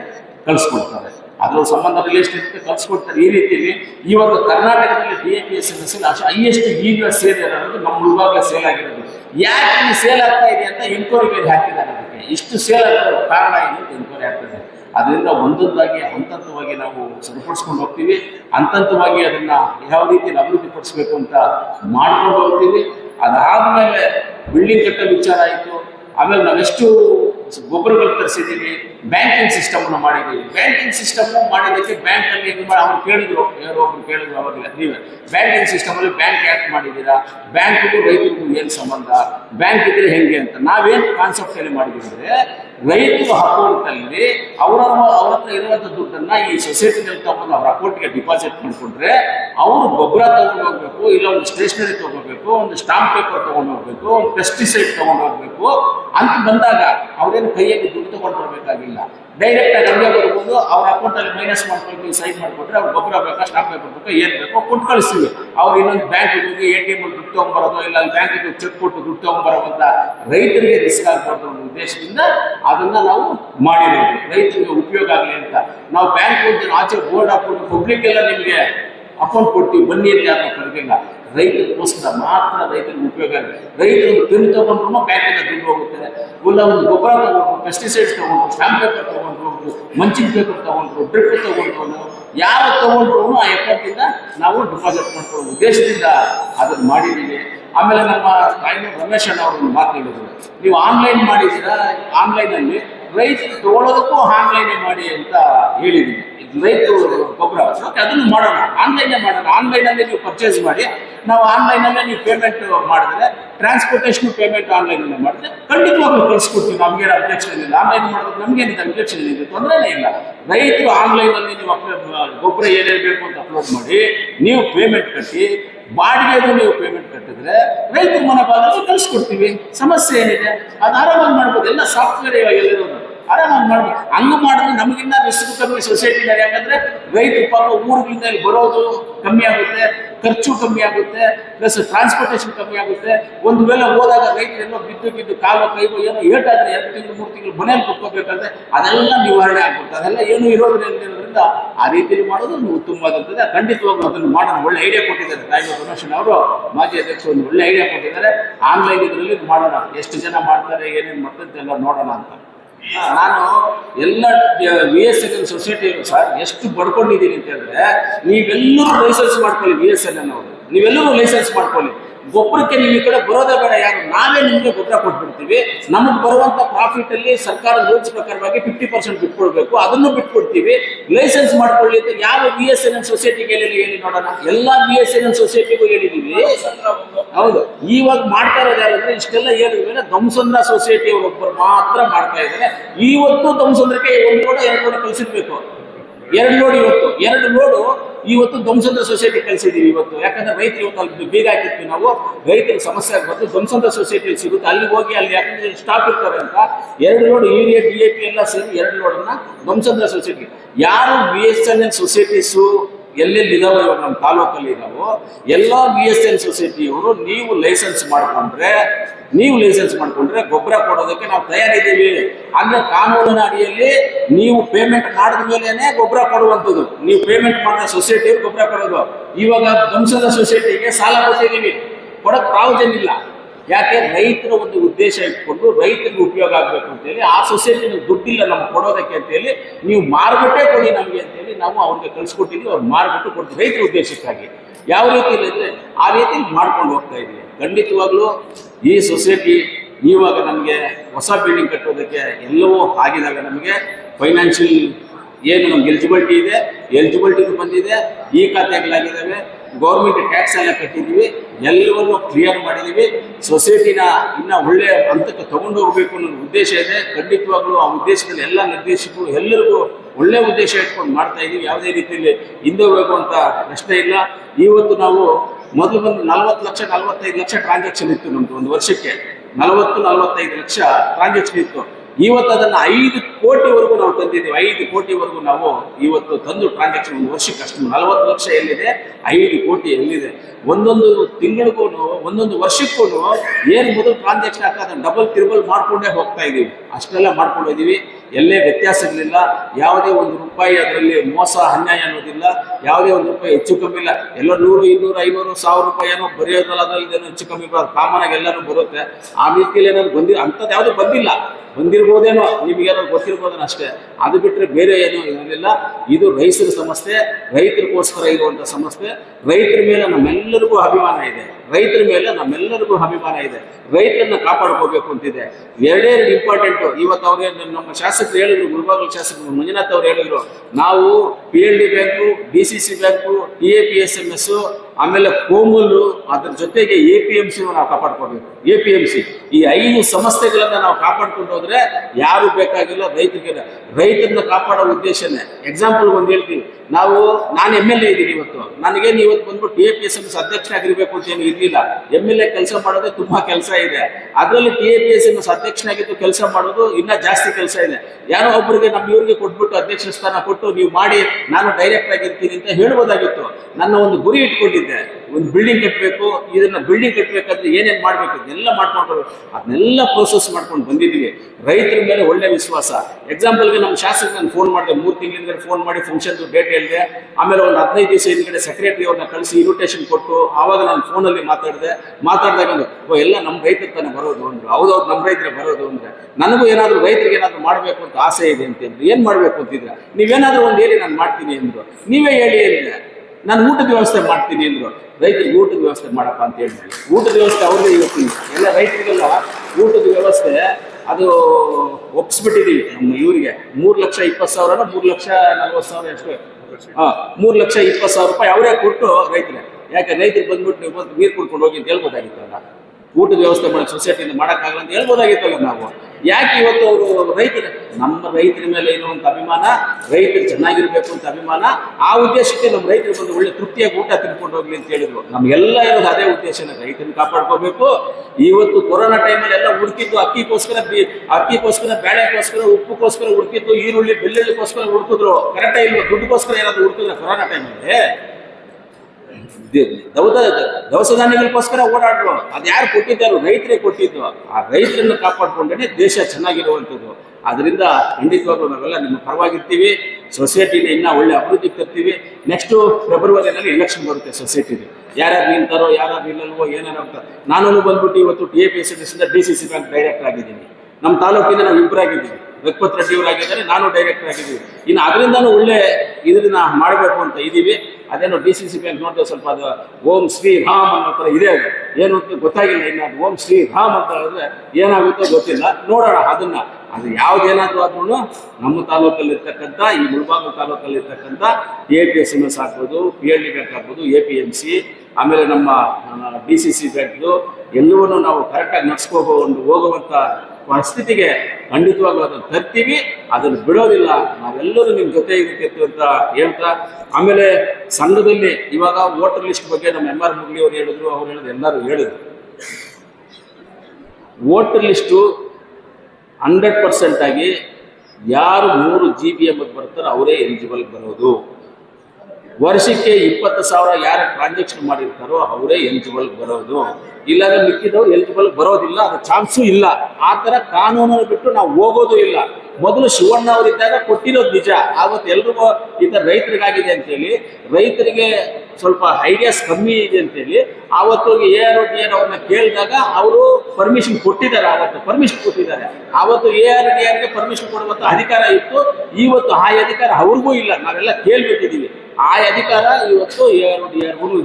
ಕಳಿಸ್ಕೊಡ್ತಾರೆ. ಅದ್ರ ಸಂಬಂಧ ರಿಲೇಷನ್ ಕಲ್ಸ್ಕೊಡ್ತಾರೆ. ಈ ರೀತಿಯಲ್ಲಿ ಇವಾಗ ಕರ್ನಾಟಕದಲ್ಲಿ D A P S N S highest ಈಗ ಸೇಲ್ ಇರೋದು ನಮ್ಮ ಮುಳುವಾಗ ಸೇಲ್ ಆಗಿರೋದು. ಯಾಕೆ ಈ ಸೇಲ್ ಆಗ್ತಾ ಇದೆ ಅಂತ ಎನ್ಕ್ವೈರಿ ಮೇಲೆ ಹಾಕಿದ್ದಾರೆ ಅದಕ್ಕೆ. ಇಷ್ಟು ಸೇಲ್ ಆಗೋ ಕಾರಣ ಏನು ಅಂತ ಎನ್ಕ್ವೈರಿ ಆಗ್ತದೆ ಅದರಿಂದ ಒಂದೊಂದಾಗಿ ಹಂತ ಹಂತವಾಗಿ ನಾವು ಸರಿಪಡಿಸ್ಕೊಂಡು ಹೋಗ್ತೀವಿ. ಅಂತಂತವಾಗಿ ಅದನ್ನ ಯಾವ ರೀತಿ ಅಭಿವೃದ್ಧಿ ಪಡಿಸ್ಬೇಕು ಅಂತ ಮಾಡ್ಕೊಂಡು ಹೋಗ್ತೀವಿ. ಅದಾದ್ಮೇಲೆ ಬಿಲ್ಡಿಂಗ್ ಕಟ್ಟೋ ವಿಚಾರ ಆಯಿತು. ಆಮೇಲೆ ನಾವೆಷ್ಟು ಗೊಬ್ಬರಗಳು ತರಿಸಿದ್ದೀವಿ ಬ್ಯಾಂಕಿಂಗ್ ಸಿಸ್ಟಮ್ನ ಮಾಡಿದ್ದೀವಿ. ಬ್ಯಾಂಕಿಂಗ್ ಸಿಸ್ಟಮ್ ಮಾಡಿದ್ದಕ್ಕೆ ಬ್ಯಾಂಕಲ್ಲಿ ಏನು ಮಾಡಿ ಅವ್ರು ಕೇಳಿದ್ರು, ಯಾರೋ ಒಬ್ರು ಕೇಳಿದ್ರು ಅವಾಗಲೇ ನೀವೇ ಬ್ಯಾಂಕಿಂಗ್ ಸಿಸ್ಟಮಲ್ಲಿ ಬ್ಯಾಂಕ್ ಯಾಕೆ ಮಾಡಿದ್ದೀರಾ? ಬ್ಯಾಂಕಿಗೂ ರೈತರಿಗೂ ಏನು ಸಂಬಂಧ? ಬ್ಯಾಂಕ್ ಇದ್ರೆ ಹೆಂಗೆ ಅಂತ. ನಾವೇನು ಕಾನ್ಸೆಪ್ಟಲ್ಲಿ ಮಾಡಿದ್ವಿ ಅಂದರೆ, ರೈತರ ಅಕೌಂಟಲ್ಲಿ ಅವರ ಅವ್ರ ಹತ್ರ ಇರುವಂಥ ದುಡ್ಡನ್ನ ಈ ಸೊಸೈಟಿನಲ್ಲಿ ತಗೊಂಡು ಅವ್ರ ಅಕೌಂಟ್ಗೆ ಡಿಪಾಸಿಟ್ ಮಾಡಿಕೊಂಡ್ರೆ, ಅವರು ಗೊಬ್ಬರ ತಗೊಂಡು ಹೋಗ್ಬೇಕು, ಇಲ್ಲ ಒಂದು ಸ್ಟೇಷನರಿ ತಗೋಬೇಕು ಒಂದು ಸ್ಟಾಂಪ್ ಪೇಪರ್ ತಗೊಂಡು ಹೋಗ್ಬೇಕು, ಒಂದು ಪೆಸ್ಟಿಸೈಡ್ ತಗೊಂಡು ಹೋಗ್ಬೇಕು ಅಂತ ಬಂದಾಗ ಅವ್ರೇನು ಕೈಯಲ್ಲಿ ದುಡ್ಡು ತಗೊಂಡು ಬರಬೇಕಾಗಿಲ್ಲ. ಡೈರೆಕ್ಟ್ ಆಗಿ ಹಂಗೆ ಬರ್ಬೋದು, ಅವ್ರ ಅಕೌಂಟಲ್ಲಿ ಮೈನಸ್ ಮಾಡ್ಕೊಂಡು ಸೈನ್ ಮಾಡಿಕೊಟ್ರೆ ಅವ್ರು ಗೊಬ್ಬರ ಬೇಕಾ ಸ್ಟಾಪ್ ಬೇಕಾ ಏನು ಬೇಕೋ ಕೊಟ್ಟು ಕಳಿಸ್ತೀವಿ. ಅವ್ರು ಇನ್ನೊಂದು ಬ್ಯಾಂಕಿಗೆ ಹೋಗಿ ಎ ಟಿ ಎಂ ದುಡ್ಡು ತೊಗೊಂಬರೋದು, ಇಲ್ಲ ಬ್ಯಾಂಕಿಗೆ ಚೆಕ್ ಕೊಟ್ಟು ದುಡ್ಡು ತೊಗೊಂಬರೋ ಅಂತ ರೈತರಿಗೆ ರಿಸ್ಕ್ ಆಗ್ಬಾರ್ದು ಅನ್ನೋ ಉದ್ದೇಶದಿಂದ ಅದನ್ನ ನಾವು ಮಾಡಿರೋದು. ರೈತರಿಗೆ ಉಪಯೋಗ ಆಗಲಿ ಅಂತ. ನಾವು ಬ್ಯಾಂಕ್ ಹೋಗಿ ಆಚೆ ಬೋರ್ಡ್ ಹಾಕ್ಬಿಟ್ಟು ಪಬ್ಲಿಕ್ ಎಲ್ಲ ನಿಮಗೆ ಅಕೌಂಟ್ ಕೊಡ್ತೀವಿ, ಬನ್ನಿ ಅಂತ ಯಾರು ಕರೆದಿಲ್ಲ. ರೈತರಿಗೋಸ್ಕರ ಮಾತ್ರ ರೈತರಿಗೆ ಉಪಯೋಗ ರೈತರು ದುಡ್ಡು ತಗೊಂಡ್ರು ಬ್ಯಾಂಕಿಂದ ದುಡ್ಡು ಹೋಗುತ್ತೆ. ಒಂದು ಗೊಬ್ಬರ ತಗೊಂಡು ಪೆಸ್ಟಿಸೈಡ್ಸ್ ತಗೊಂಡು ಸ್ಟ್ಯಾಂಪ್ ಪೇಪರ್ ತಗೊಂಡು ಮಂಚಿನ ಪೇಪರ್ ತಗೊಂಡು ಡ್ರಿಪ್ ತಗೊಂಡು ಯಾವ ತಗೊಂಡ್ರು ಆ ಅಕೌಂಟಿಂದ ನಾವು ಡಿಪಾಸಿಟ್ ಮಾಡ್ಕೊಳ್ಳೋ ಉದ್ದೇಶದಿಂದ ಅದನ್ನು ಮಾಡಿದ್ದೀವಿ. ಆಮೇಲೆ ನಮ್ಮ ತಾಯಿ ರಮೇಶ್ ಅಣ್ಣ ಅವರು ಒಂದು ಮಾತು ಹೇಳಿದ್ರು. ನೀವು ಆನ್ಲೈನ್ ಮಾಡಿದ್ದೀರಾ? ಆನ್ಲೈನಲ್ಲಿ ರೈತರು ತಗೊಳ್ಳೋದಕ್ಕೂ ಆನ್ಲೈನೇ ಮಾಡಿ ಅಂತ ಹೇಳಿದ್ದೀನಿ ರೈತರು ಗೊಬ್ಬರ. ಅದನ್ನು ಮಾಡೋಣ. ಆನ್ಲೈನೇ ಮಾಡೋಣ. ಆನ್ಲೈನಲ್ಲಿ ನೀವು ಪರ್ಚೇಸ್ ಮಾಡಿ ನಾವು ಆನ್ಲೈನಲ್ಲೇ ನೀವು ಪೇಮೆಂಟ್ ಮಾಡಿದ್ರೆ ಟ್ರಾನ್ಸ್ಪೋರ್ಟೇಷನ್ ಪೇಮೆಂಟ್ ಆನ್ಲೈನಲ್ಲಿ ಮಾಡಿದ್ರೆ, ಖಂಡಿತವಾಗ್ಲೂ ಕಳಿಸ್ಕೊಡ್ತೀವಿ. ನಮಗೇನು ಅಬ್ಜೆಕ್ಷನ್ ಇಲ್ಲ. ಆನ್ಲೈನ್ ಮಾಡೋದಕ್ಕೆ ನಮಗೇನಿದೆ ಅಬ್ಜೆಕ್ಷನ್ ಇದೆ. ತೊಂದರೆನೇ ಇಲ್ಲ. ರೈತರು ಆನ್ಲೈನಲ್ಲಿ ನೀವು ಗೊಬ್ಬರ ಏನೇನು ಬೇಕು ಅಂತ ಅಪ್ಲೋಡ್ ಮಾಡಿ, ನೀವು ಪೇಮೆಂಟ್ ಕಟ್ಟಿ, ಬಾಡಿಗೆಗೂ ನೀವು ಪೇಮೆಂಟ್ ಕಟ್ಟಿದ್ರೆ ರೈತರ ಮನೆ ಭಾಗದಲ್ಲಿ ಕಳಿಸ್ಕೊಡ್ತೀವಿ. ಸಮಸ್ಯೆ ಏನಿದೆ? ಅದು ಆರಾಮಾಗಿ ಮಾಡ್ಬೋದು. ಎಲ್ಲ ಸಾಫ್ಟ್ವೇರ್ ಇವಾಗ ಎಲ್ಲಿರೋದು? ಆರಾಮಾಗಿ ಮಾಡ್ಬೇಕು ಹಂಗ ಮಾಡಿದ್ರೆ ನಮಗಿನ್ನ ರಿಸ್ಕ್ ಕಮ್ಮಿ ಸೊಸೈಟಿನಲ್ಲಿ ಯಾಕಂದ್ರೆ ರೈತರು ಪಾಪ ಊರುಗಳಿಂದ ಇಲ್ಲಿ ಬರೋದು ಕಮ್ಮಿ ಆಗುತ್ತೆ, ಖರ್ಚು ಕಮ್ಮಿ ಆಗುತ್ತೆ ಪ್ಲಸ್ ಟ್ರಾನ್ಸ್ಪೋರ್ಟೇಷನ್ ಕಮ್ಮಿ ಆಗುತ್ತೆ. ಒಂದು ವೇಳೆ ಹೋದಾಗ ರೈತರೆಲ್ಲೋ ಬಿದ್ದು ಬಿದ್ದು ಕಾಲು ಕೈಗೋ ಏನೋ ಏಟಾದ್ರೆ ಎರಡು ತಿಂಗಳು, ಮೂರು ತಿಂಗಳು ಮನೇಲಿ ಕುತ್ಕೋಬೇಕಂದ್ರೆ ಅದೆಲ್ಲ ನಿವಾರಣೆ ಆಗ್ಬಿಡುತ್ತೆ ಅದೆಲ್ಲ ಏನು ಇರೋದ್ರಿಂದ ಆ ರೀತಿಯಲ್ಲಿ ಮಾಡೋದು ಉತ್ತಮವಾದಂಥದ್ದು ಖಂಡಿತವಾಗ್ಲೂ ಅದನ್ನು ಮಾಡೋಣ ಒಳ್ಳೆ ಐಡಿಯಾ ಕೊಟ್ಟಿದ್ದಾರೆ. ರಮೇಶನ್ ಅವರು ಮಾಜಿ ಅಧ್ಯಕ್ಷರು ಒಂದು ಒಳ್ಳೆ ಐಡಿಯಾ ಕೊಟ್ಟಿದ್ದಾರೆ. ಆನ್ಲೈನ್ ಇದರಲ್ಲಿ ಮಾಡೋಣ. ಎಷ್ಟು ಜನ ಮಾಡ್ತಾರೆ, ಏನೇನು ಮಾಡ್ತಾರೆ ಎಲ್ಲ ನೋಡೋಣ ಅಂತ. ನಾನು ಎಲ್ಲ V S N society sir, ಎಷ್ಟು ಬಡ್ಕೊಂಡಿದ್ದೀನಿ ಅಂತ ಹೇಳಿದ್ರೆ, ನೀವೆಲ್ಲರೂ ಲೈಸೆನ್ಸ್ ಮಾಡ್ಕೊಳ್ಳಿ ವಿ ಎಸ್ ಎನ್ ಅವರು ನೀವೆಲ್ಲರೂ ಲೈಸೆನ್ಸ್ ಮಾಡ್ಕೊಳ್ಳಿ. ಗೊಬ್ಬರಕ್ಕೆ ನೀವು ಈ ಕಡೆ ಬರೋದೇ ಬೇಡ ಯಾರು? ನಾವೇ ನಿಮಗೆ ಗೊಬ್ಬರ ಕೊಟ್ಬಿಡ್ತೀವಿ. ನಮಗೆ ಬರುವಂತ ಪ್ರಾಫಿಟ್ ಅಲ್ಲಿ ಸರ್ಕಾರ ರೂಲ್ಸ್ ಪ್ರಕಾರವಾಗಿ ಫಿಫ್ಟಿ ಪರ್ಸೆಂಟ್ ಬಿಟ್ಕೊಡ್ಬೇಕು. ಅದನ್ನು ಬಿಟ್ಕೊಡ್ತೀವಿ. ಲೈಸೆನ್ಸ್ ಮಾಡ್ಕೊಳ್ಳಿ ಅಂತ ಯಾವ ಬಿ ಎಸ್ ಎನ್ ಎನ್ ಸೊಸೈಟಿಗೆ ಹೇಳಿ ಹೇಳಿ ನೋಡೋಣ. ಎಲ್ಲ ಬಿ ಎಸ್ ಎನ್ ಎನ್ ಸೊಸೈಟಿಗೂ ಹೇಳಿದೀವಿ. ಹೌದು ಇವಾಗ ಮಾಡ್ತಾ ಇರೋದು ಯಾರಂದ್ರೆ ಇಷ್ಟೆಲ್ಲ ಹೇಳಿದ್ಮೇಲೆ ದಂಸಂದ್ರ ಸೊಸೈಟಿ ಒಬ್ಬರು ಮಾತ್ರ ಮಾಡ್ತಾ ಇದ್ದಾರೆ. ಇವತ್ತು ಧಮ್ಸಂದ್ರಕ್ಕೆ ಒಂದು ಕೂಡ ಎರಡು ಕೂಡ ಕಳಿಸಿರ್ಬೇಕು ಎರಡು ಲೋಡ್ ಇವತ್ತು. ಎರಡು ಲೋಡು ಇವತ್ತು ಧ್ವಂಸದ ಸೊಸೈಟಿ ಕಲ್ಸಿದೀವಿ ಇವತ್ತು. ಯಾಕಂದ್ರೆ ರೈತರು ಇವತ್ತು ಅಲ್ಲಿ ಬೀಗ ಹಾಕಿರ್ತೀವಿ ನಾವು. ರೈತರ ಸಮಸ್ಯೆ ಆಗ್ಬಾರ್ದು. ಧ್ವಂಸದ ಸೊಸೈಟಿ ಸಿಗುತ್ತೆ. ಅಲ್ಲಿ ಹೋಗಿ ಅಲ್ಲಿ ಯಾಕಂದ್ರೆ ಸ್ಟಾಪ್ ಇರ್ತಾರೆ ಅಂತ. ಎರಡು load urea, D A P ಎಲ್ಲ ಸೇರಿ ಎರಡು ಲೋಡನ್ನ ಧ್ವಂಸಂದ್ರ ಸೊಸೈಟಿ. ಯಾರು B S N L societies ಎಲ್ಲೆಲ್ಲಿ ಇದಾವೆ ಇವಾಗ ನಮ್ಮ ತಾಲೂಕಲ್ಲಿ ಇದಾವೋ, ಎಲ್ಲ ಬಿ ಎಸ್ ಎನ್ ಸೊಸೈಟಿಯವರು ನೀವು ಲೈಸೆನ್ಸ್ ಮಾಡ್ಕೊಂಡ್ರೆ, ನೀವು ಲೈಸೆನ್ಸ್ ಮಾಡ್ಕೊಂಡ್ರೆ ಗೊಬ್ಬರ ಕೊಡೋದಕ್ಕೆ ನಾವು ತಯಾರಿದ್ದೀವಿ. ಅಂದ್ರೆ ಕಾನೂನಿನ ಅಡಿಯಲ್ಲಿ ನೀವು ಪೇಮೆಂಟ್ ಮಾಡಿದ ಮೇಲೇನೆ ಗೊಬ್ಬರ ಕೊಡುವಂಥದ್ದು. ನೀವು ಪೇಮೆಂಟ್ ಮಾಡಿದ ಸೊಸೈಟಿಯವ್ರು ಗೊಬ್ಬರ ಕೊಡೋದು. ಇವಾಗ ಧ್ವಂಸದ ಸೊಸೈಟಿಗೆ ಸಾಲ ಕೊಟ್ಟಿದ್ದೀವಿ. ಕೊಡೋಕೆ ಪ್ರಾವಜನ್ ಇಲ್ಲ. ಯಾಕೆ ರೈತರ ಒಂದು ಉದ್ದೇಶ ಇಟ್ಕೊಂಡು ರೈತರಿಗೆ ಉಪಯೋಗ ಆಗಬೇಕು ಅಂತೇಳಿ ಆ ಸೊಸೈಟಿನ ದುಡ್ಡಿಲ್ಲ ನಮ್ಗೆ ಕೊಡೋದಕ್ಕೆ ಅಂತೇಳಿ ನೀವು ಮಾರುಕಟ್ಟೆ ಕೊಡಿ ನಮಗೆ ಅಂತೇಳಿ ನಾವು ಅವ್ರಿಗೆ ಕಳಿಸ್ಕೊಟ್ಟಿದ್ವಿ ಅವ್ರು ಮಾರುಕಟ್ಟೆ ಕೊಡ್ತೀವಿ ರೈತರ ಉದ್ದೇಶಕ್ಕಾಗಿ. ಯಾವ ರೀತಿ ಅಂದರೆ ಆ ರೀತಿ ಮಾಡ್ಕೊಂಡು ಹೋಗ್ತಾ ಇದ್ದೀವಿ. ಖಂಡಿತವಾಗ್ಲೂ ಈ ಸೊಸೈಟಿ ಇವಾಗ ನಮಗೆ ಹೊಸ ಬಿಲ್ಡಿಂಗ್ ಕಟ್ಟೋದಕ್ಕೆ ಎಲ್ಲವೂ ಆಗಿದಾಗ ನಮಗೆ ಫೈನಾನ್ಷಿಯಲ್ ಏನು ನಮ್ಗೆ ಎಲಿಜಿಬಿಲಿಟಿ ಇದೆ ಎಲಿಜಿಬಿಲಿಟಿ ಬಂದಿದೆ, ಈ ಖಾತೆಗಳಾಗಿದ್ದಾವೆ ಗೌರ್ಮೆಂಟ್ ಟ್ಯಾಕ್ಸ್ ಎಲ್ಲ ಕಟ್ಟಿದ್ದೀವಿ ಎಲ್ಲವನ್ನು ಕ್ಲಿಯರ್ ಮಾಡಿದ್ದೀವಿ ಸೊಸೈಟಿನ ಇನ್ನ ಒಳ್ಳೆ ಹಂತಕ್ಕೆ ತಗೊಂಡು ಹೋಗ್ಬೇಕು ಅನ್ನೋ ಉದ್ದೇಶ ಇದೆ. ಖಂಡಿತವಾಗ್ಲೂ ಆ ಉದ್ದೇಶದಲ್ಲಿ ಎಲ್ಲ ನಿರ್ದೇಶಕರು ಎಲ್ಲರಿಗೂ ಒಳ್ಳೆ ಉದ್ದೇಶ ಇಟ್ಕೊಂಡು ಮಾಡ್ತಾ ಇದ್ದೀವಿ ಯಾವುದೇ ರೀತಿಯಲ್ಲಿ ಹಿಂದೆ ಹೋಗಬೇಕು ಅಂತ ಪ್ರಶ್ನೆ ಇಲ್ಲ. ಇವತ್ತು ನಾವು ಮೊದಲು ಬಂದು ನಲವತ್ತು ಲಕ್ಷ, ನಲವತ್ತೈದು ಲಕ್ಷ ಟ್ರಾನ್ಸಾಕ್ಷನ್ ಇತ್ತು ನಮ್ದು ಒಂದು ವರ್ಷಕ್ಕೆ. ನಲವತ್ತು, ನಲವತ್ತೈದು ಲಕ್ಷ ಟ್ರಾನ್ಸಾಕ್ಷನ್ ಇತ್ತು. ಇವತ್ತು ಅದನ್ನು ಐದು ಕೋಟಿವರೆಗೂ ನಾವು ತಂದಿದ್ದೀವಿ. ಐದು ಕೋಟಿವರೆಗೂ ನಾವು ಇವತ್ತು ತಂದು ಟ್ರಾನ್ಸಾಕ್ಷನ್ ಒಂದು ವರ್ಷಕ್ಕೆ ಅಷ್ಟು ನಲವತ್ತು ಲಕ್ಷ ಎಲ್ಲಿದೆ? ಐದು ಕೋಟಿ ಎಲ್ಲಿದೆ? ಒಂದೊಂದು ತಿಂಗಳಿಗೂ ಒಂದೊಂದು ವರ್ಷಕ್ಕೂ ಏನು ಮೊದಲು ಟ್ರಾನ್ಸಾಕ್ಷನ್ ಆಗ್ತದೆ ಅದನ್ನು ಡಬಲ್ ತ್ರಿಬಲ್ ಮಾಡ್ಕೊಂಡೇ ಹೋಗ್ತಾ ಇದ್ದೀವಿ ಅಷ್ಟೆಲ್ಲ ಮಾಡ್ಕೊಂಡು ಹೋದ್ದೀವಿ ಎಲ್ಲೇ ವ್ಯತ್ಯಾಸಗಳಿಲ್ಲ. ಯಾವುದೇ ಒಂದು ರೂಪಾಯಿ ಅದರಲ್ಲಿ ಮೋಸ, ಅನ್ಯಾಯ ಅನ್ನೋದಿಲ್ಲ. ಯಾವುದೇ ಒಂದು ರೂಪಾಯಿ ಹೆಚ್ಚು ಕಮ್ಮಿ ಇಲ್ಲ. ಎಲ್ಲ ನೂರು, ಇನ್ನೂರು, ಐನೂರು, ಸಾವಿರ ರೂಪಾಯಿ ಏನೋ ಬರೆಯೋದಲ್ಲ ಅದರಲ್ಲಿ ಏನೋ ಹೆಚ್ಚು ಕಮ್ಮಿ ಬರೋದು ಕಾಮನ್ ಆಗಿ ಎಲ್ಲರೂ ಬರುತ್ತೆ. ಆ ರೀತಿಯಲ್ಲಿ ಏನಾದ್ರು ಬಂದಿ, ಅಂಥದ್ದು ಯಾವುದು ಬಂದಿಲ್ಲ. ಬಂದಿರ್ಬೋದೇನೋ ನಿಮಗೇನಾದ್ರು ಗೊತ್ತಿರ್ಬೋದೇನೋ ಅಷ್ಟೇ. ಅದು ಬಿಟ್ಟರೆ ಬೇರೆ ಏನೂ ಇರಲಿಲ್ಲ. ಇದು ರೈತರ ಸಮಸ್ಯೆ, ರೈತರಿಗೋಸ್ಕರ ಇರುವಂಥ ಸಮಸ್ಯೆ. ರೈತರ ಮೇಲೆ ನಮ್ಮೆಲ್ಲರಿಗೂ ಅಭಿಮಾನ ಇದೆ. ರೈತರ ಮೇಲೆ ನಮ್ಮೆಲ್ಲರಿಗೂ ಅಭಿಮಾನ ಇದೆ. ರೈತರನ್ನ ಕಾಪಾಡ್ಕೋಬೇಕು ಅಂತಿದೆ. ಎರಡೇ ಎರಡು ಇಂಪಾರ್ಟೆಂಟು ಇವತ್ತು ಅವ್ರಿಗೆ ನಮ್ಮ ಶಾಸಕರು ಹೇಳಿದ್ರು, ಗುಲ್ಬರ್ಗ ಶಾಸಕರು ಮಂಜುನಾಥ್ ಅವ್ರು ಹೇಳಿದ್ರು. ನಾವು P L D bank D C C bank T A P M S S ಆಮೇಲೆ ಕೋಮುಲು ಅದ್ರ ಜೊತೆಗೆ ಎ ಪಿ ಎಂ ಸಿ ನಾವು ಕಾಪಾಡ್ಕೊಳ್ಬೇಕು. ಎ ಪಿ ಎಂ ಸಿ ಈ ಐದು ಸಂಸ್ಥೆಗಳನ್ನು ನಾವು ಕಾಪಾಡ್ಕೊಂಡು ಹೋದ್ರೆ ಯಾರು ಬೇಕಾಗಿಲ್ಲ ರೈತರಿಗೆ ರೈತರನ್ನ ಕಾಪಾಡೋ ಉದ್ದೇಶನೇ. ಎಕ್ಸಾಂಪಲ್ ಒಂದು ಹೇಳ್ತೀವಿ ನಾವು, ನಾನು ಎಂ ಎಲ್ ಎ ಇದ್ದೀನಿ ಇವತ್ತು. ನನಗೇನು ಇವತ್ತು ಬಂದ್ಬಿಟ್ಟು T A P S S ಅಧ್ಯಕ್ಷನಾಗಿರ್ಬೇಕು ಅಂತ ಏನು ಇರಲಿಲ್ಲ. ಎಂ ಎಲ್ ಎ ಕೆಲಸ ಮಾಡೋದೇ ತುಂಬಾ ಕೆಲಸ ಇದೆ. ಅದರಲ್ಲಿ T A P S M ಅಧ್ಯಕ್ಷನಾಗಿದ್ದು ಕೆಲಸ ಮಾಡೋದು ಇನ್ನೂ ಜಾಸ್ತಿ ಕೆಲಸ ಇದೆ. ಯಾರೋ ಒಬ್ಬರಿಗೆ ನಮ್ಮ ಇವ್ರಿಗೆ ಕೊಟ್ಬಿಟ್ಟು ಅಧ್ಯಕ್ಷ ಸ್ಥಾನ ಕೊಟ್ಟು ನೀವು ಮಾಡಿ, ನಾನು ಡೈರೆಕ್ಟ್ ಆಗಿರ್ತೀನಿ ಅಂತ ಹೇಳ್ಬೋದಾಗಿತ್ತು. ನನ್ನ ಒಂದು ಗುರಿ ಇಟ್ಕೊಂಡಿದ್ದೆ ಒಂದು ಬಿಲ್ಡಿಂಗ್ ಕಟ್ಟಬೇಕು ಇದನ್ನ ಬಿಲ್ಡಿಂಗ್ ಕಟ್ಟಬೇಕಾದ್ರೆ ಏನೇನು ಮಾಡಬೇಕು ಅದನ್ನೆಲ್ಲ ಮಾಡ್ಕೊಂಡು ಅದನ್ನೆಲ್ಲ ಪ್ರೋಸೆಸ್ ಮಾಡ್ಕೊಂಡು ಬಂದಿದ್ದೀವಿ. ರೈತರ ಮೇಲೆ ಒಳ್ಳೆ ವಿಶ್ವಾಸ. ಎಕ್ಸಾಂಪಲ್ಗೆ ನಮ್ಮ ಶಾಸಕ ಫೋನ್ ಮಾಡಿದೆ ಮೂರು ತಿಂಗಳಿಂದ ಫೋನ್ ಮಾಡಿ ಫಂಕ್ಷನ್ದು ಡೇಟ್ ಹೇಳಿದೆ. ಆಮೇಲೆ ಒಂದು ಹದಿನೈದು ದಿವಸ ಹಿಂದ್ಗಡೆ ಸೆಕ್ರೆಟರಿ ಅವ್ರನ್ನ ಕಳಿಸಿ ಇನ್ವಿಟೇಷನ್ ಕೊಟ್ಟು ಆವಾಗ ನಾನು ಫೋನಲ್ಲಿ ಮಾತಾಡಿದೆ. ಮಾತಾಡಿದಾಗ ಓ, ಎಲ್ಲ ನಮ್ಮ ರೈತರ ತಾನೇ ಬರೋದು ಅಂದ್ರೆ, ಹೌದೌದು ನಮ್ಮ ರೈತರೇ ಬರೋದು ಅಂದ್ರೆ. ನನಗೂ ಏನಾದರೂ ರೈತರಿಗೆ ಏನಾದರೂ ಮಾಡಬೇಕು ಅಂತ ಆಸೆ ಇದೆ ಅಂತ ಹೇಳಿದ್ರು. ಏನು ಮಾಡಬೇಕು ಅಂತಿದ್ರೆ ನೀವೇನಾದರೂ ಒಂದು ಹೇಳಿ, ನಾನು ಮಾಡ್ತೀನಿ ಅಂದರು. ನೀವೇ ಹೇಳಿ ಅಂದ್ರೆ ನಾನು ಊಟದ ವ್ಯವಸ್ಥೆ ಮಾಡ್ತೀನಿ ಅಂದರು. ರೈತರಿಗೆ ಊಟದ ವ್ಯವಸ್ಥೆ ಮಾಡಪ್ಪ ಅಂತ ಹೇಳಿದ್ವಿ ಊಟದ ವ್ಯವಸ್ಥೆ ಅವ್ರಿಗೆ ಇವತ್ತು ಎಲ್ಲ ರೈತರಿಗೆಲ್ಲ ಊಟದ ವ್ಯವಸ್ಥೆ ಅದು ಒಪ್ಪಿಸ್ಬಿಟ್ಟಿದ್ದೀವಿ ನಮ್ಮ ಇವರಿಗೆ. ಮೂರು ಲಕ್ಷ ಇಪ್ಪತ್ತು ಸಾವಿರನ ಮೂರು ಲಕ್ಷ ನಲ್ವತ್ತು ಸಾವಿರ ಎಷ್ಟು ಹಾಂ, ಮೂರು ಲಕ್ಷ ಇಪ್ಪತ್ತು ಸಾವಿರ ರೂಪಾಯಿ ಅವರೇ ಕೊಟ್ಟು ರೈತರೇ ಯಾಕೆ ರೈತರಿಗೆ ಬಂದ್ಬಿಟ್ಟು ನೀರು ಕುಡ್ಕೊಂಡು ಹೋಗಿ ಅಂತ ಹೇಳ್ಬೋದಾಗಿತ್ತಲ್ಲ? ಊಟದ ವ್ಯವಸ್ಥೆ ಮಾಡಿ ಸೊಸೈಟಿಯಿಂದ ಮಾಡೋಕ್ಕಾಗಲ್ಲ ಅಂತ ಹೇಳ್ಬೋದಾಗಿತ್ತಲ್ಲ ನಾವು. ಯಾಕೆ ಇವತ್ತು ಅವರು ರೈತರ, ನಮ್ಮ ರೈತರ ಮೇಲೆ ಇರುವಂಥ ಅಭಿಮಾನ, ರೈತರು ಚೆನ್ನಾಗಿರ್ಬೇಕು ಅಂತ ಅಭಿಮಾನ, ಆ ಉದ್ದೇಶಕ್ಕೆ ನಮ್ಮ ರೈತರು ಬಂದು ಒಳ್ಳೆ ತೃಪ್ತಿಯಾಗಿ ಊಟ ತಿನ್ಕೊಂಡು ಹೋಗ್ಲಿ ಅಂತ ಹೇಳಿದ್ರು. ನಮಗೆಲ್ಲ ಇರೋದು ಅದೇ ಉದ್ದೇಶನ, ರೈತರನ್ನ ಕಾಪಾಡ್ಕೋಬೇಕು. ಇವತ್ತು ಕೊರೋನಾ ಟೈಮಲ್ಲಿ ಎಲ್ಲ ಹುಡುಕಿದ್ದು ಅಕ್ಕಿಗೋಸ್ಕರ, ಬಿ, ಅಕ್ಕಿಗೋಸ್ಕರ ಬೇಳೆಗೋಸ್ಕರ ಉಪ್ಪುಗೋಸ್ಕರ ಹುಡುಕಿದ್ದು, ಈರುಳ್ಳಿ, ಬೆಳ್ಳುಳ್ಳಿಗೋಸ್ಕರ ಹುಡುಕಿದ್ರು. ಕರೆಕ್ಟಾಗಿ ಇಲ್ವಾ? ದುಡ್ಡುಗೋಸ್ಕರ ಏನಾದ್ರು ಹುಡುಕಿದ್ರೆ ಕೊರೋನಾ ಟೈಮಲ್ಲಿ? ದವಸ ದವಸ ಧಾನ್ಯಗಳಿಗೋಸ್ಕರ ಓಡಾಡ್ರು ಅದು ಯಾರು ಕೊಟ್ಟಿದ್ದಾರೋ ರೈತರೇ ಕೊಟ್ಟಿದ್ದು. ಆ ರೈತರನ್ನು ಕಾಪಾಡ್ಕೊಂಡೇ ದೇಶ ಚೆನ್ನಾಗಿರುವಂಥದ್ದು. ಅದರಿಂದ ಖಂಡಿತವಾಗ್ಲೂ ನಾವೆಲ್ಲ ನಿಮ್ಮ ಪರವಾಗಿರ್ತೀವಿ. ಸೊಸೈಟಿನ ಇನ್ನೂ ಒಳ್ಳೆ ಅಭಿವೃದ್ಧಿ ತರ್ತೀವಿ ನೆಕ್ಸ್ಟು ಫೆಬ್ರವರಿನಲ್ಲಿ ಎಲೆಕ್ಷನ್ ಬರುತ್ತೆ ಸೊಸೈಟಿದು. ಯಾರ್ಯಾರು ನಿಲ್ತಾರೋ ಯಾರ್ಯಾರು ನಿಲ್ಲಲ್ವೋ ಅಂತ. ನಾನು ಬಂದ್ಬಿಟ್ಟು ಇವತ್ತು T A P S D C bank director ಆಗಿದ್ದೀನಿ. ನಮ್ಮ ತಾಲೂಕಿಂದ ನಾವು ಇಬ್ಬರಾಗಿದ್ದೀವಿ ರಘುಪತ್ ರೆಡ್ಡಿ ಅವರಾಗಿದ್ದಾರೆ ನಾನು ಡೈರೆಕ್ಟರ್ ಆಗಿದ್ದೀವಿ. ಇನ್ನು ಅದರಿಂದನೂ ಒಳ್ಳೆ ಇದನ್ನ ಮಾಡಬೇಕು ಅಂತ ಇದ್ದೀವಿ. ಅದೇನೋ ಡಿ ಸಿ ಸಿ ಬ್ಯಾಂಕ್ ನೋಡಿದ್ರೆ ಸ್ವಲ್ಪ ಅದು ಓಂ ಶ್ರೀ ರಾಮ್ ಅನ್ನೋ ಥರ ಇದೆ ಅದು. ಏನು ಅಂತ ಗೊತ್ತಾಗಿಲ್ಲ, ಇನ್ನು ಅದು ಓಂ ಶ್ರೀ ರಾಮ್ ಅಂತ ಹೇಳಿದ್ರೆ ಏನಾಗುತ್ತೋ ಗೊತ್ತಿಲ್ಲ. ನೋಡೋಣ ಅದನ್ನ. ಅದು ಯಾವ್ದೇನಾದ್ರೂ ಆದ್ರೂ ನಮ್ಮ ತಾಲೂಕಲ್ಲಿ ಇರ್ತಕ್ಕಂಥ ಈ ಮುಳಬಾಗ ತಾಲೂಕಲ್ಲಿ ಇರ್ತಕ್ಕಂಥ A P S M S ಆಗ್ಬೋದು ಪಿ ಎಲ್ ಡಿ ಬ್ಯಾಂಕ್ ಆಗ್ಬೋದು ಎ ಪಿ ಎಂ ಸಿ ಆಮೇಲೆ ನಮ್ಮ ಡಿ ಸಿ ಸಿ ಬ್ಯಾಂಕ್ದು ಎಲ್ಲವನ್ನೂ ನಾವು ಕರೆಕ್ಟಾಗಿ ನಡ್ಸ್ಕೊಂಡು ಹೋಗುವಂಥ ಪರಿಸ್ಥಿತಿಗೆ ಖಂಡಿತವಾಗ್ಲೂ ಅದನ್ನು ತರ್ತೀವಿ, ಅದನ್ನು ಬಿಡೋದಿಲ್ಲ. ನಾವೆಲ್ಲರೂ ನಿಮ್ಮ ಜೊತೆ ಇರಬೇಕು ಅಂತ ಹೇಳ್ತಾ, ಆಮೇಲೆ ಸಂಘದಲ್ಲಿ ಇವಾಗ ವೋಟರ್ ಲಿಸ್ಟ್ ಬಗ್ಗೆ ನಮ್ಮ ಎಂ ಆರ್ ಮುರಳಿ ಅವರು ಹೇಳಿದ್ರು, ಅವ್ರು ಹೇಳಿದ್ರು, ಎಲ್ಲರೂ ಹೇಳಿದ್ರು. ವೋಟರ್ ಲಿಸ್ಟು ಹಂಡ್ರೆಡ್ ಪರ್ಸೆಂಟ್ ಆಗಿ ಯಾರು ಮೂರು ಜಿ ಬಿ ಎಂ ಬರ್ತಾರೋ ಅವರೇ ಎಲಿಜಿಬಲ್ ಬರೋದು. ವರ್ಷಕ್ಕೆ ಇಪ್ಪತ್ತು ಸಾವಿರ ಯಾರು ಟ್ರಾನ್ಸಾಕ್ಷನ್ ಮಾಡಿರ್ತಾರೋ ಅವರೇ ಎಲಿಜಿಬಲ್ ಬರೋದು. ಇಲ್ಲಾಂದ್ರೆ ಮಿಕ್ಕಿದವ್ರು ಎಲಿಜಿಬಲ್ ಬರೋದಿಲ್ಲ, ಅದು ಚಾನ್ಸು ಇಲ್ಲ. ಆ ಥರ ಕಾನೂನನ್ನು ಬಿಟ್ಟು ನಾವು ಹೋಗೋದು ಇಲ್ಲ. ಮೊದಲು ಶಿವಣ್ಣ ಅವರಿದ್ದಾಗ ಕೊಟ್ಟಿರೋದು ನಿಜ. ಆವತ್ತು ಎಲ್ರಿಗೂ ಈ ಥರ ರೈತರಿಗಾಗಿದೆ ಅಂತೇಳಿ. ರೈತರಿಗೆ ಸ್ವಲ್ಪ ಐಡಿಯಾಸ್ ಕಮ್ಮಿ ಇದೆ ಅಂತೇಳಿ. ಆವತ್ತು ಎ ಆರ್ ಡಿ ಆರ್ ಅವ್ರನ್ನ ಕೇಳಿದಾಗ ಅವರು ಪರ್ಮಿಷನ್ ಕೊಟ್ಟಿದ್ದಾರೆ ಆವತ್ತು ಪರ್ಮಿಷನ್ ಕೊಟ್ಟಿದ್ದಾರೆ. ಆವತ್ತು ಎ ಆರ್ ಡಿ ಆರ್ಗೆ ಪರ್ಮಿಷನ್ ಕೊಡುವಂಥ ಅಧಿಕಾರ ಇತ್ತು. ಇವತ್ತು ಆ ಅಧಿಕಾರ ಅವ್ರಿಗೂ ಇಲ್ಲ. ನಾವೆಲ್ಲ ಕೇಳ್ಬಿಟ್ಟಿದ್ದೀವಿ. ಆ ಅಧಿಕಾರ ಇವತ್ತು ಡಿ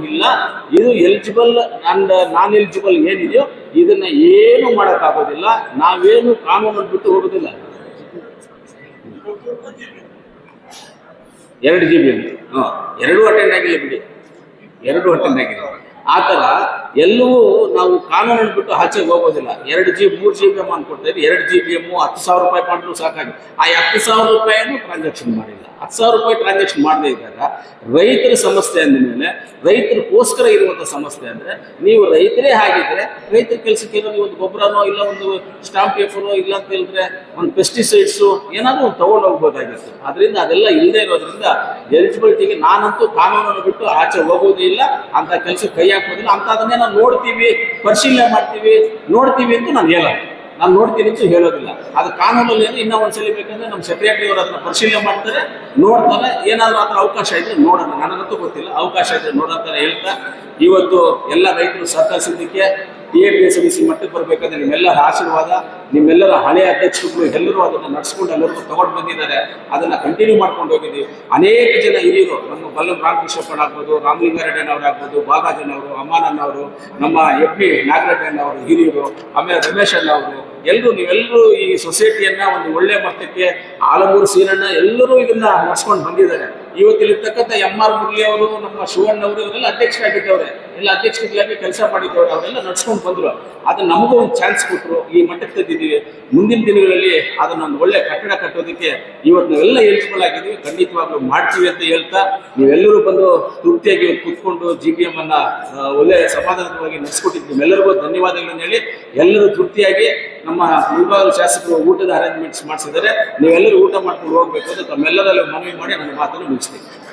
ಇಲ್ಲ. ಇದು ಎಲಿಜಿಬಲ್ ಅಂಡ್ ನಾನ್ ಎಲಿಜಿಬಲ್ ಏನಿದೆಯೋ ಇದನ್ನ ಏನು ಮಾಡೋಕ್ಕಾಗೋದಿಲ್ಲ ನಾವೇನು ಕಾನೂನು ಬಿಟ್ಟು ಹೋಗೋದಿಲ್ಲ. ಎರಡು ಜಿ ಬಿ ಹಾಂ, ಎರಡೂ ಅಟೆಂಡ್ ಆಗಿಲ್ಲ ಬಿಡಿ. ಎರಡೂ ಅಟೆಂಡ್ ಆಗಿಲ್ಲ ಆ ಥರ ಎಲ್ಲವೂ ನಾವು ಕಾನೂನನ್ನು ಬಿಟ್ಟು ಆಚೆಗೆ ಹೋಗೋದಿಲ್ಲ. ಎರಡು ಜಿ, ಮೂರು ಜಿ ಬಿ ಎಂ ಅನ್ಕೊಡ್ತೇವೆ ಎರಡು ಜಿ ಬಿ ಎಮ್ಮು ಹತ್ತು ಸಾವಿರ ರೂಪಾಯಿ ಮಾಡಿದ್ರು ಸಾಕಾಗಿ. ಆ ಹತ್ತು ಸಾವಿರ ರೂಪಾಯಿಯನ್ನು ಟ್ರಾನ್ಸಾಕ್ಷನ್ ಮಾಡಿಲ್ಲ. ಹತ್ತು ಸಾವಿರ ರೂಪಾಯಿ ಟ್ರಾನ್ಸಾಕ್ಷನ್ ಮಾಡದೇ ಇದ್ದಾಗ ರೈತರ ಸಮಸ್ಯೆ ಅಂದಮೇಲೆ ರೈತರಿಗೋಸ್ಕರ ಇರುವಂಥ ಸಮಸ್ಯೆ ಅಂದರೆ ನೀವು ರೈತರೇ ಆಗಿದ್ರೆ ರೈತರ ಕೆಲಸಕ್ಕೆ ನೀವು ಒಂದು ಗೊಬ್ಬರನೋ ಇಲ್ಲ ಒಂದು ಸ್ಟಾಂಪ್ ಪೇಪರೋ ಇಲ್ಲ ಅಂತ ಹೇಳಿದ್ರೆ ಒಂದು ಪೆಸ್ಟಿಸೈಡ್ಸು ಏನಾದರೂ ಒಂದು ತೊಗೊಂಡು ಹೋಗ್ಬೋದಾಗಿತ್ತು. ಅದರಿಂದ ಅದೆಲ್ಲ ಇಲ್ಲದೆ ಇರೋದ್ರಿಂದ ಎಲಿಜಿಬಿಲಿಟಿಗೆ ನಾನಂತೂ ಕಾನೂನನ್ನು ಬಿಟ್ಟು ಆಚೆ ಹೋಗೋದೇ ಇಲ್ಲ. ಅಂತ ಕೆಲಸಕ್ಕೆ ಕೈ ಹಾಕೋದಿಲ್ಲ ಅಂಥದನ್ನೇ ನಾವು ನೋಡ್ತೀವಿ, ಪರಿಶೀಲನೆ ಮಾಡ್ತೀವಿ, ನೋಡ್ತೀವಿ ಅಂತ ನಾನು ಹೇಳಲ್ಲ. ನಾನು ನೋಡ್ತೀನಿ ಅಂತ ಹೇಳೋದಿಲ್ಲ. ಅದು ಕಾನೂನಲ್ಲಿ ಏನು ಇನ್ನೂ ಒಂದ್ಸಲಿ ಬೇಕಂದ್ರೆ ನಮ್ಮ ಸೆಕ್ರೆಟರಿ ಅವರು ಅದನ್ನ ಪರಿಶೀಲನೆ ಮಾಡ್ತಾರೆ, ನೋಡ್ತಾರೆ. ಏನಾದರೂ ಅದ್ರ ಅವಕಾಶ ಇದ್ರೆ ನೋಡೋಣ. ನನಗಂತೂ ಗೊತ್ತಿಲ್ಲ. ಅವಕಾಶ ಇದ್ರೆ ನೋಡೋಂತಾರೆ ಹೇಳ್ತಾ, ಇವತ್ತು ಎಲ್ಲ ರೈತರು ಸಹಕರಿಸಿದ್ದಕ್ಕೆ T A P S C ಮಟ್ಟಕ್ಕೆ ಬರಬೇಕಾದ್ರೆ ನಿಮ್ಮೆಲ್ಲರ ಆಶೀರ್ವಾದ, ನಿಮ್ಮೆಲ್ಲರ ಹಳೆಯ ಅಧ್ಯಕ್ಷರುಗಳು ಎಲ್ಲರೂ ಅದನ್ನು ನಡೆಸ್ಕೊಂಡು ಎಲ್ಲರಿಗೂ ತಗೊಂಡು ಬಂದಿದ್ದಾರೆ. ಅದನ್ನು ಕಂಟಿನ್ಯೂ ಮಾಡ್ಕೊಂಡು ಹೋಗಿದ್ದೀವಿ. ಅನೇಕ ಜನ ಹಿರಿಯರು, ನಮ್ಮ ಬಲ್ಲಂ ರಾಮಕೃಷ್ಣಪ್ಪಣ್ಣ ಆಗ್ಬೋದು ಅವ್ರು ಆಗ್ಬೋದು ಬಾಗಾಜನ್ ಅವರು ಅಮ್ಮಾನಣ್ಣ ಅವರು ನಮ್ಮ ಎಫ್ ಪಿ ನಾಗರೆಡ್ಡಿ ಅವರು ಹಿರಿಯರು, ಆಮೇಲೆ ರಮೇಶ್ ಅಣ್ಣ ಅವರು ಎಲ್ಲರೂ ನೀವೆಲ್ಲರೂ ಈ ಸೊಸೈಟಿಯನ್ನು ಒಂದು ಒಳ್ಳೆ ಮಟ್ಟಕ್ಕೆ, ಆಲಮೂರು ಸೀನಣ್ಣ ಎಲ್ಲರೂ ಇದನ್ನು ನಡೆಸ್ಕೊಂಡು ಬಂದಿದ್ದಾರೆ. ಇವತ್ತಿರ್ತಕ್ಕಂಥ ಎಂ ಆರ್ ಮುರಳಿ ಅವರು, ನಮ್ಮ ಶಿವಣ್ಣ ಅವರು, ಇವರೆಲ್ಲ ಅಧ್ಯಕ್ಷರಾಗಿದ್ದವ್ರೆ. ಎಲ್ಲ ಅಧ್ಯಕ್ಷರಾಗಿ ಕೆಲಸ ಮಾಡಿದ್ದವ್ರೆ. ಅವರೆಲ್ಲ ನಡ್ಸ್ಕೊಂಡು ಬಂದ್ರು. ಅದು ನಮಗೂ ಒಂದು ಚಾನ್ಸ್ ಕೊಟ್ಟರು ಈ ಮಟ್ಟಕ್ಕೆ ತಂದಿದ್ದೀವಿ ಮುಂದಿನ ದಿನಗಳಲ್ಲಿ ಅದನ್ನ ಒಂದು ಒಳ್ಳೆ ಕಟ್ಟಡ ಕಟ್ಟೋದಕ್ಕೆ ಇವತ್ತು ನಾವೆಲ್ಲ ಎಲಿಜಿಬಲ್ ಆಗಿದ್ದೀವಿ. ಖಂಡಿತವಾಗ್ಲೂ ಮಾಡ್ತೀವಿ ಅಂತ ಹೇಳ್ತಾ, ನೀವೆಲ್ಲರೂ ಬಂದು ತೃಪ್ತಿಯಾಗಿ ಕುತ್ಕೊಂಡು ಕೂತ್ಕೊಂಡು ಜಿ ಬಿ ಎಂ ಅನ್ನ ಒಳ್ಳೆ ಸಮಾಧಾನವಾಗಿ ನಡೆಸ್ಕೊಟ್ಟಿದ್ದು ನಿಮ್ಮೆಲ್ಲರಿಗೂ ಧನ್ಯವಾದಗಳನ್ನು ಹೇಳಿ ಎಲ್ಲರೂ ತೃಪ್ತಿಯಾಗಿ ನಮ್ಮ ವಿಭಾಗದ ಶಾಸಕರು ಊಟದ ಅರೇಂಜ್ಮೆಂಟ್ಸ್ ಮಾಡಿಸಿದ್ದಾರೆ. ನೀವೆಲ್ಲರೂ ಊಟ ಮಾಡ್ಕೊಂಡು ಹೋಗ್ಬೇಕು ಅಂತ ತಮ್ಮೆಲ್ಲರಲ್ಲೂ ಮನವಿ ಮಾಡಿ ನನ್ನ ಮಾತನ್ನು আছে